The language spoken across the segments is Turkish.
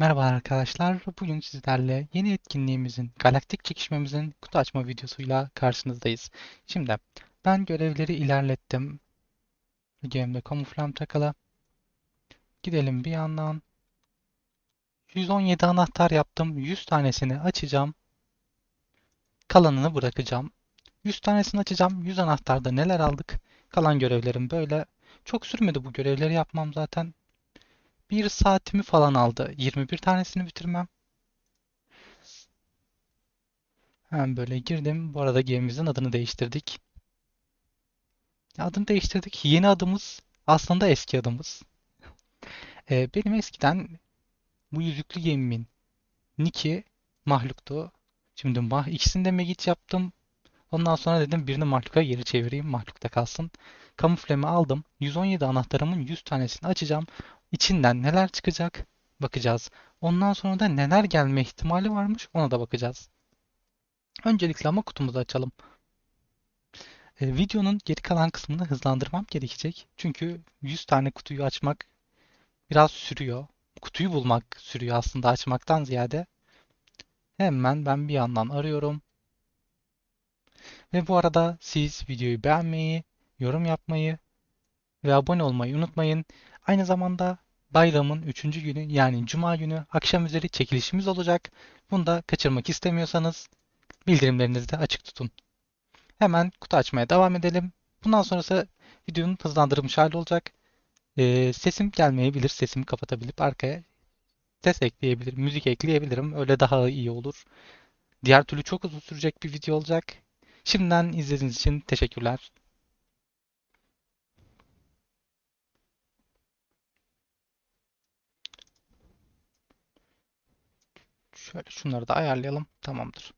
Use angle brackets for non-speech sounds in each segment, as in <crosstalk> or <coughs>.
Merhaba arkadaşlar. Bugün sizlerle yeni etkinliğimizin, galaktik çekişmemizin kutu açma videosuyla karşınızdayız. Şimdi ben görevleri ilerlettim. Gemide kamuflam takılı. Gidelim bir yandan. 117 anahtar yaptım. 100 tanesini açacağım. Kalanını bırakacağım. 100 tanesini açacağım. 100 anahtarda neler aldık? Kalan görevlerim böyle. Çok sürmedi bu görevleri yapmam zaten. Bir saatimi falan aldı. 21 tanesini bitirmem. Hemen böyle girdim. Bu arada gemimizin adını değiştirdik. Adını değiştirdik. Yeni adımız aslında eski adımız. Ee, benim eskiden bu yüzüklü gemimin Nick'i mahluktu. Şimdi mah ikisini de Megit yaptım. Ondan sonra dedim birini mahluka geri çevireyim. Mahlukta kalsın. Kamuflemi aldım. 117 anahtarımın 100 tanesini açacağım. İçinden neler çıkacak bakacağız. Ondan sonra da neler gelme ihtimali varmış ona da bakacağız. Öncelikle ama kutumuzu açalım. E, videonun geri kalan kısmını hızlandırmam gerekecek. Çünkü 100 tane kutuyu açmak biraz sürüyor. Kutuyu bulmak sürüyor aslında açmaktan ziyade. Hemen ben bir yandan arıyorum. Ve bu arada siz videoyu beğenmeyi, yorum yapmayı ve abone olmayı unutmayın. Aynı zamanda bayramın 3. günü yani Cuma günü akşam üzeri çekilişimiz olacak. Bunu da kaçırmak istemiyorsanız bildirimlerinizi de açık tutun. Hemen kutu açmaya devam edelim. Bundan sonrası videonun hızlandırılmış hali olacak. Ee, sesim gelmeyebilir. Sesimi kapatabilip arkaya ses ekleyebilirim. Müzik ekleyebilirim. Öyle daha iyi olur. Diğer türlü çok uzun sürecek bir video olacak. Şimdiden izlediğiniz için teşekkürler. Şöyle şunları da ayarlayalım. Tamamdır.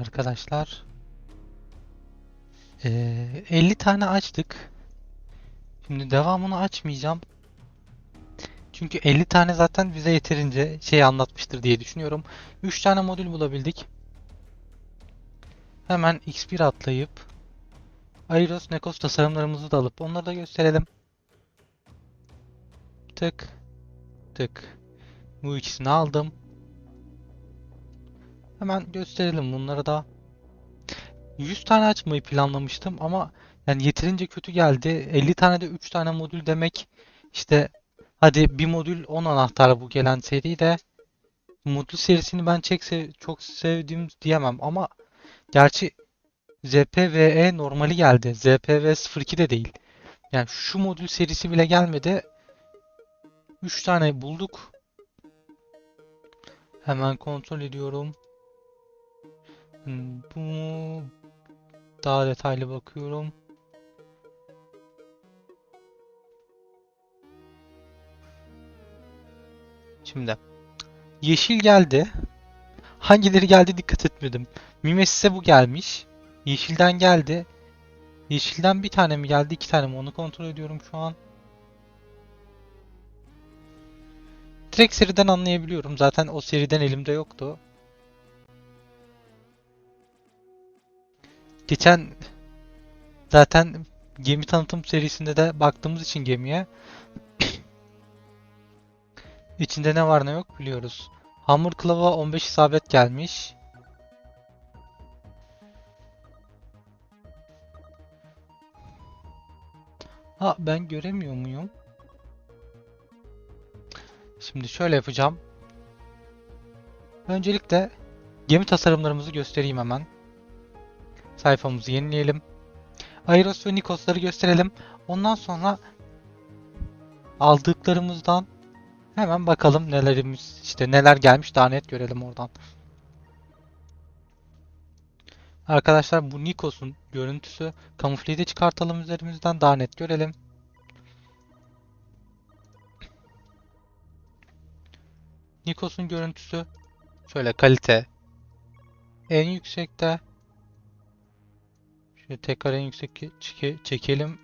Arkadaşlar. Ee, 50 tane açtık. Şimdi devamını açmayacağım. Çünkü 50 tane zaten bize yeterince şey anlatmıştır diye düşünüyorum. 3 tane modül bulabildik. Hemen X1 atlayıp Airos Nekos tasarımlarımızı da alıp onları da gösterelim. Tık tık. Bu ikisini aldım. Hemen gösterelim bunları da. 100 tane açmayı planlamıştım ama yani yeterince kötü geldi. 50 tane de 3 tane modül demek işte hadi bir modül 10 anahtar bu gelen seri de modül serisini ben çok, sev çok sevdim diyemem ama gerçi ZPVE normali geldi. ZPV 02 de değil. Yani şu modül serisi bile gelmedi. 3 tane bulduk. Hemen kontrol ediyorum. Hmm, Bu? Daha detaylı bakıyorum. Şimdi yeşil geldi. Hangileri geldi dikkat etmedim. Mimesis'e bu gelmiş. Yeşilden geldi. Yeşilden bir tane mi geldi, iki tane mi? Onu kontrol ediyorum şu an. Direkt seriden anlayabiliyorum. Zaten o seriden elimde yoktu. Geçen zaten gemi tanıtım serisinde de baktığımız için gemiye <coughs> içinde ne var ne yok biliyoruz. Hamur kılava 15 isabet gelmiş. Ha ben göremiyor muyum? Şimdi şöyle yapacağım. Öncelikle gemi tasarımlarımızı göstereyim hemen. Sayfamızı yenileyelim. Airos ve Nikos'ları gösterelim. Ondan sonra aldıklarımızdan hemen bakalım nelerimiz işte neler gelmiş daha net görelim oradan. Arkadaşlar bu Nikos'un görüntüsü kamufleyi de çıkartalım üzerimizden daha net görelim. Nikos'un görüntüsü şöyle kalite en yüksekte. Tekrar en yüksek çeke- çekelim.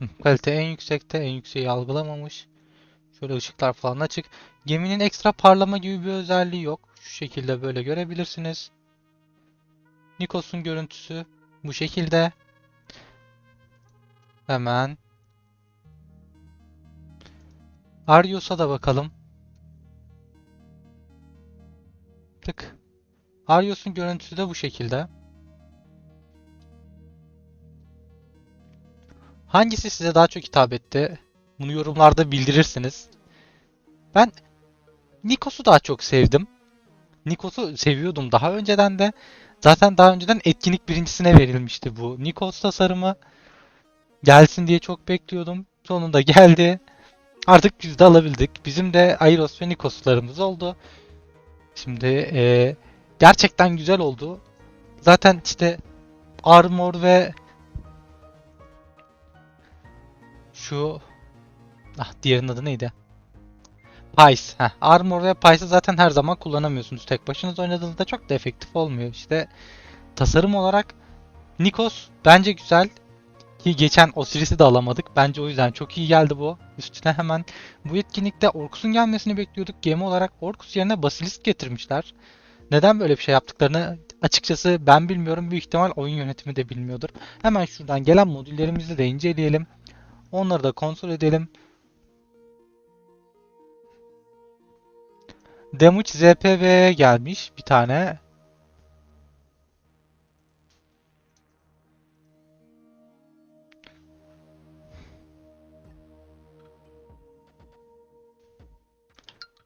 <laughs> Kalite en yüksekte, en yükseği algılamamış. Şöyle ışıklar falan açık. Geminin ekstra parlama gibi bir özelliği yok. Şu şekilde böyle görebilirsiniz. Nikos'un görüntüsü bu şekilde. Hemen Arios'a da bakalım. Tık. Arios'un görüntüsü de bu şekilde. Hangisi size daha çok hitap etti? Bunu yorumlarda bildirirsiniz. Ben Nikos'u daha çok sevdim. Nikos'u seviyordum daha önceden de. Zaten daha önceden etkinlik birincisine verilmişti bu Nikos tasarımı. Gelsin diye çok bekliyordum. Sonunda geldi. Artık biz de alabildik. Bizim de Airos ve Nikos'larımız oldu. Şimdi eee, gerçekten güzel oldu. Zaten işte Armor ve şu ah diğerinin adı neydi? Pice. Heh, Armor ve Pice'ı zaten her zaman kullanamıyorsunuz. Tek başınıza oynadığınızda çok da efektif olmuyor. İşte tasarım olarak Nikos bence güzel. Ki geçen Osiris'i de alamadık. Bence o yüzden çok iyi geldi bu. Üstüne hemen bu etkinlikte Orkus'un gelmesini bekliyorduk. Gemi olarak Orkus yerine Basilisk getirmişler. Neden böyle bir şey yaptıklarını açıkçası ben bilmiyorum. Büyük ihtimal oyun yönetimi de bilmiyordur. Hemen şuradan gelen modüllerimizi de inceleyelim. Onları da kontrol edelim. Damage ZPV'ye gelmiş bir tane.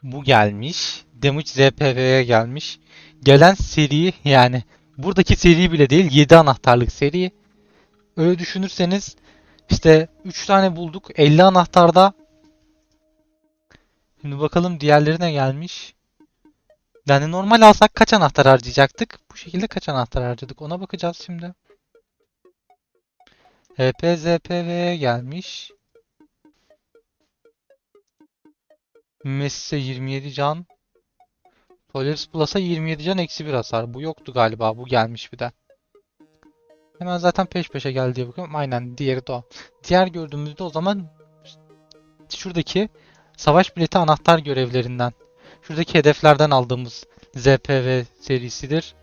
Bu gelmiş. Damage ZPV'ye gelmiş. Gelen seri yani buradaki seri bile değil 7 anahtarlık seri. Öyle düşünürseniz işte 3 tane bulduk. 50 anahtarda. Şimdi bakalım diğerlerine gelmiş. Yani normal alsak kaç anahtar harcayacaktık? Bu şekilde kaç anahtar harcadık? Ona bakacağız şimdi. HPZPV'ye gelmiş. Mess'e 27 can. Polaris Plus'a 27 can eksi 1 hasar. Bu yoktu galiba. Bu gelmiş bir de. Hemen zaten peş peşe geldi diye bakıyorum. Aynen diğeri de o. Diğer gördüğümüzde o zaman şuradaki savaş bileti anahtar görevlerinden. Şuradaki hedeflerden aldığımız ZPV serisidir.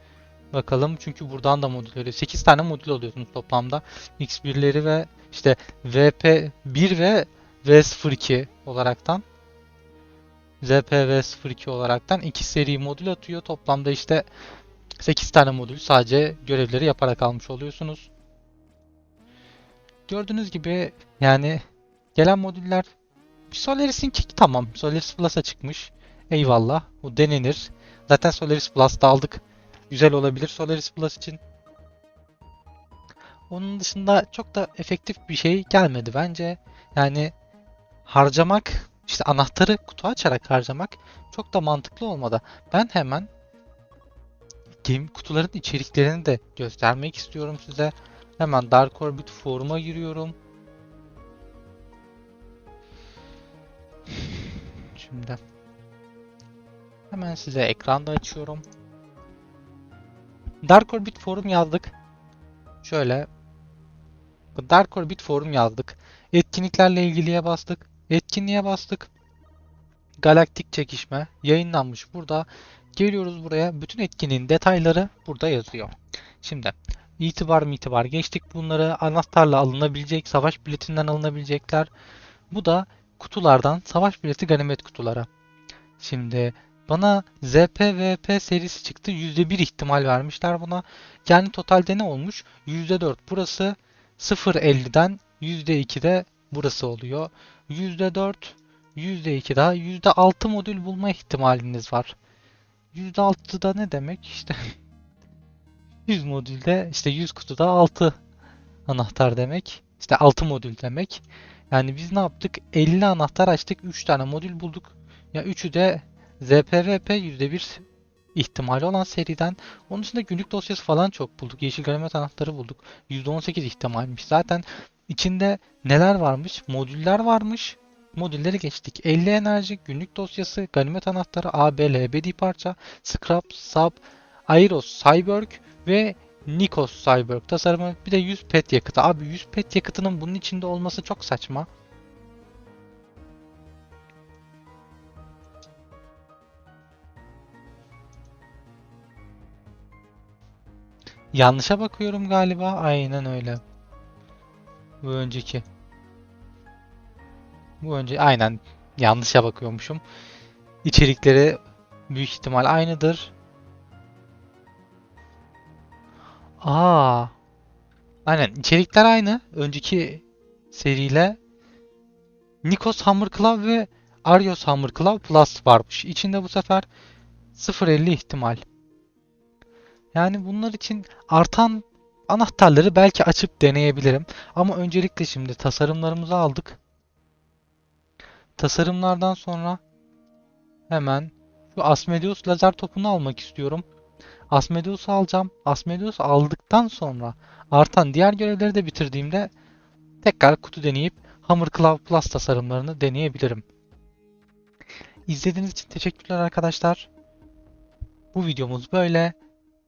Bakalım çünkü buradan da modül veriyor. 8 tane modül alıyorsunuz toplamda. X1'leri ve işte VP1 ve V02 olaraktan. ZPV02 olaraktan iki seri modül atıyor. Toplamda işte 8 tane modül sadece görevleri yaparak almış oluyorsunuz. Gördüğünüz gibi yani gelen modüller Solaris'inki tamam. Solaris Plus'a çıkmış. Eyvallah. Bu denenir. Zaten Solaris Plus'ta aldık. Güzel olabilir Solaris Plus için. Onun dışında çok da efektif bir şey gelmedi bence. Yani harcamak işte anahtarı kutu açarak harcamak çok da mantıklı olmadı. Ben hemen game kutuların içeriklerini de göstermek istiyorum size. Hemen Dark Orbit foruma giriyorum. Şimdi hemen size ekranda açıyorum. Dark Orbit forum yazdık. Şöyle Dark Orbit forum yazdık. Etkinliklerle ilgiliye bastık. Etkinliğe bastık. Galaktik çekişme yayınlanmış burada. Geliyoruz buraya. Bütün etkinliğin detayları burada yazıyor. Şimdi itibar mı itibar geçtik bunları. Anahtarla alınabilecek, savaş biletinden alınabilecekler. Bu da kutulardan savaş bileti ganimet kutulara. Şimdi bana ZPVP serisi çıktı. %1 ihtimal vermişler buna. Yani totalde ne olmuş? %4 burası 0.50'den %2'de burası oluyor. %4 %2 daha %6 modül bulma ihtimaliniz var. %6 da ne demek? İşte <laughs> 100 modülde işte 100 kutuda 6 anahtar demek. İşte 6 modül demek. Yani biz ne yaptık? 50 anahtar açtık. 3 tane modül bulduk. Ya üçü de ZPVP %1 ihtimali olan seriden. Onun dışında günlük dosyası falan çok bulduk. Yeşil ganimet anahtarı bulduk. %18 ihtimalmiş. Zaten içinde neler varmış? Modüller varmış. Modülleri geçtik. 50 enerji, günlük dosyası, ganimet anahtarı, AB, LBD parça, Scrap, Sub, Airos, Cyborg ve Nikos Cyborg tasarımı. Bir de 100 pet yakıtı. Abi 100 pet yakıtının bunun içinde olması çok saçma. Yanlışa bakıyorum galiba. Aynen öyle. Bu önceki. Bu önce aynen yanlışa bakıyormuşum. İçerikleri büyük ihtimal aynıdır. Aa. Aynen içerikler aynı. Önceki seriyle Nikos Hammer Claw ve Arios Hammer Claw Plus varmış. İçinde bu sefer 0.50 ihtimal. Yani bunlar için artan anahtarları belki açıp deneyebilirim. Ama öncelikle şimdi tasarımlarımızı aldık. Tasarımlardan sonra hemen şu Asmodeus lazer topunu almak istiyorum. Asmodeus'u alacağım. Asmodeus'u aldıktan sonra artan diğer görevleri de bitirdiğimde tekrar kutu deneyip Hammer Claw Plus tasarımlarını deneyebilirim. İzlediğiniz için teşekkürler arkadaşlar. Bu videomuz böyle.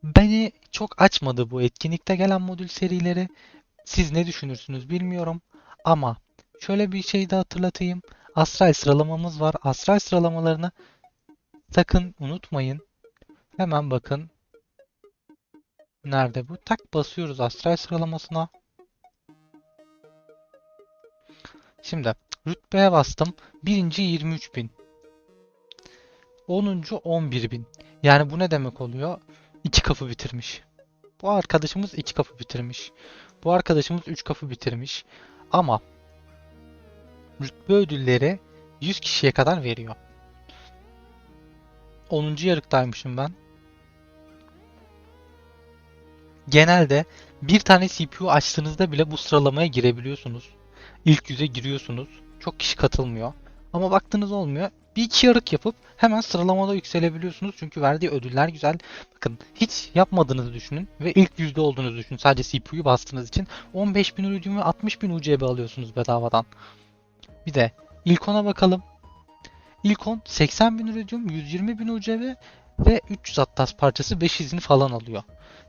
Beni çok açmadı bu etkinlikte gelen modül serileri. Siz ne düşünürsünüz bilmiyorum. Ama şöyle bir şey de hatırlatayım. Astral sıralamamız var. Astral sıralamalarını sakın unutmayın. Hemen bakın. Nerede bu? Tak basıyoruz astral sıralamasına. Şimdi rütbeye bastım. Birinci 23.000. 10. 11.000. Yani bu ne demek oluyor? İki kapı bitirmiş. Bu arkadaşımız iki kapı bitirmiş. Bu arkadaşımız üç kapı bitirmiş. Ama rütbe ödülleri 100 kişiye kadar veriyor. 10. yarıktaymışım ben. Genelde bir tane CPU açtığınızda bile bu sıralamaya girebiliyorsunuz. İlk yüze giriyorsunuz. Çok kişi katılmıyor. Ama baktığınız olmuyor. Bir iki yarık yapıp hemen sıralamada yükselebiliyorsunuz. Çünkü verdiği ödüller güzel. Bakın hiç yapmadığınızı düşünün ve ilk yüzde olduğunuzu düşünün. Sadece CPU'yu bastığınız için 15.000 Iridium ve 60.000 UCB alıyorsunuz bedavadan. Bir de ilk ona bakalım. İlk 10 80.000 Iridium, 120.000 UCB ve 300 Atlas parçası 5 izini falan alıyor.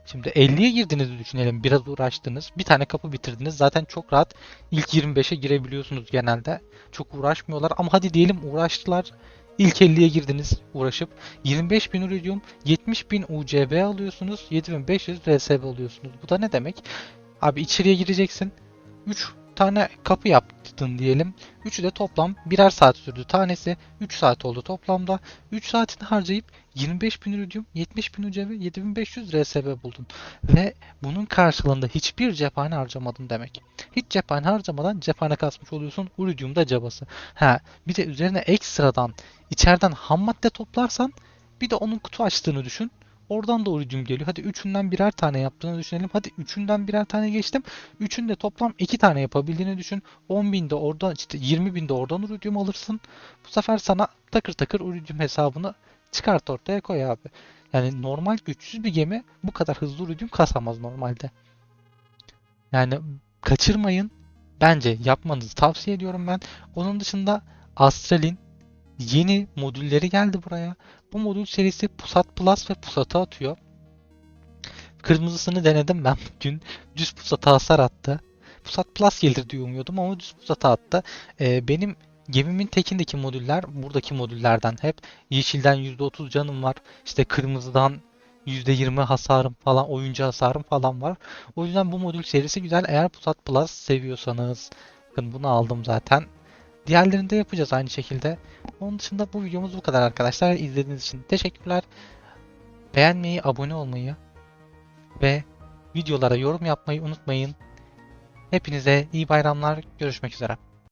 Şimdi 50'ye girdiğinizi düşünelim. Biraz uğraştınız. Bir tane kapı bitirdiniz. Zaten çok rahat ilk 25'e girebiliyorsunuz genelde. Çok uğraşmıyorlar ama hadi diyelim uğraştılar. İlk 50'ye girdiniz uğraşıp 25.000 Iridium, 70.000 UCB alıyorsunuz, 7500 RSB alıyorsunuz. Bu da ne demek? Abi içeriye gireceksin. 3 tane kapı yaptın diyelim. Üçü de toplam birer saat sürdü. Tanesi 3 saat oldu toplamda. 3 saatini harcayıp 25.000 Iridium, 70.000 UCB, 7500 RSB buldun. Ve bunun karşılığında hiçbir cephane harcamadın demek. Hiç cephane harcamadan cephane kasmış oluyorsun. Iridium da cabası. Ha, bir de üzerine ekstradan içeriden ham madde toplarsan bir de onun kutu açtığını düşün. Oradan da iridium geliyor. Hadi üçünden birer tane yaptığını düşünelim. Hadi üçünden birer tane geçtim. Üçünde toplam iki tane yapabildiğini düşün. 10 binde oradan işte 20 binde oradan iridium alırsın. Bu sefer sana takır takır iridium hesabını çıkart ortaya koy abi. Yani normal güçsüz bir gemi bu kadar hızlı iridium kasamaz normalde. Yani kaçırmayın. Bence yapmanızı tavsiye ediyorum ben. Onun dışında Astral'in yeni modülleri geldi buraya. Bu modül serisi Pusat Plus ve Pusat'ı atıyor. Kırmızısını denedim ben <laughs> bugün. Düz Pusat'a hasar attı. Pusat Plus gelir diye umuyordum ama düz Pusat'a attı. Ee, benim gemimin tekindeki modüller buradaki modüllerden hep. Yeşilden %30 canım var. İşte kırmızıdan %20 hasarım falan, oyuncu hasarım falan var. O yüzden bu modül serisi güzel. Eğer Pusat Plus seviyorsanız. Bakın bunu aldım zaten. Diğerlerini de yapacağız aynı şekilde. Onun dışında bu videomuz bu kadar arkadaşlar. İzlediğiniz için teşekkürler. Beğenmeyi, abone olmayı ve videolara yorum yapmayı unutmayın. Hepinize iyi bayramlar. Görüşmek üzere.